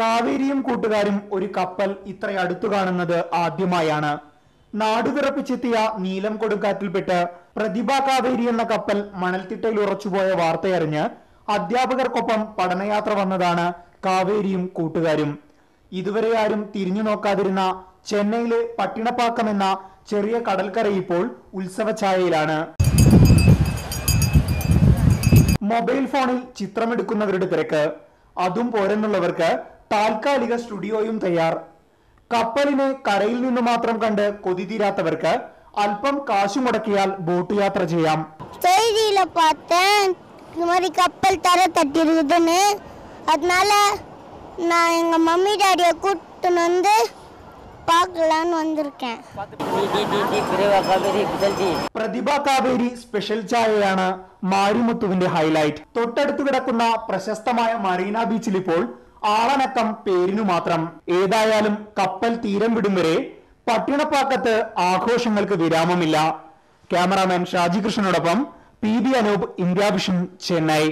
കാവേരിയും കൂട്ടുകാരും ഒരു കപ്പൽ ഇത്ര അടുത്തു കാണുന്നത് ആദ്യമായാണ്. നാടുവിറപ്പിച്ചെത്തിയ നീലം കൊടുങ്കാറ്റിൽപ്പെട്ട് പ്രതിഭ കാവേരി എന്ന കപ്പൽ മണൽത്തിട്ടയിൽ ഉറച്ചുപോയ വാർത്തയറിഞ്ഞ് അധ്യാപകർക്കൊപ്പം പഠനയാത്ര വന്നതാണ് കാവേരിയും കൂട്ടുകാരും. ഇതുവരെ ആരും തിരിഞ്ഞു നോക്കാതിരുന്ന ചെന്നൈയിലെ പട്ടിണപ്പാക്കം എന്ന ചെറിയ കടൽക്കര ഇപ്പോൾ ഉത്സവഛായയിലാണ്. മൊബൈൽ ഫോണിൽ ചിത്രമെടുക്കുന്നവരുടെ തിരക്ക്. അതും പോരെന്നുള്ളവർക്ക് താൽക്കാലിക സ്റ്റുഡിയോയും തയ്യാർ കപ്പലിനെ കരയിൽ നിന്ന് മാത്രം കണ്ട് കൊതി തീരാത്തവർക്ക് അല്പം കാശു മുടക്കിയാൽ ബോട്ട് യാത്ര ചെയ്യാം செய்தியில பார்த்தேன் இந்த மாதிரி கப்பல் தர தட்டி இருக்குதுன்னு அதனால நான் எங்க மம்மி டாடியை கூட்டின்னு வந்து பார்க்கலான்னு வந்திருக்கேன் പ്രതിഭ കാവേരി സ്പെഷ്യൽ ചായയാണ് മാരിമുത്തുവിന്റെ ഹൈലൈറ്റ് തൊട്ടടുത്ത് കിടക്കുന്ന പ്രശസ്തമായ മറീന ബീച്ചിൽ ഇപ്പോൾ ആളനക്കം പേരിനു മാത്രം. ഏതായാലും കപ്പൽ തീരം വിടും വരെ പട്ടിണപ്പാക്കത്ത് ആഘോഷങ്ങൾക്ക് വിരാമമില്ല. Cameraman Shaji കൃഷ്ണനോടൊപ്പം P B Anoop India vision Chennai.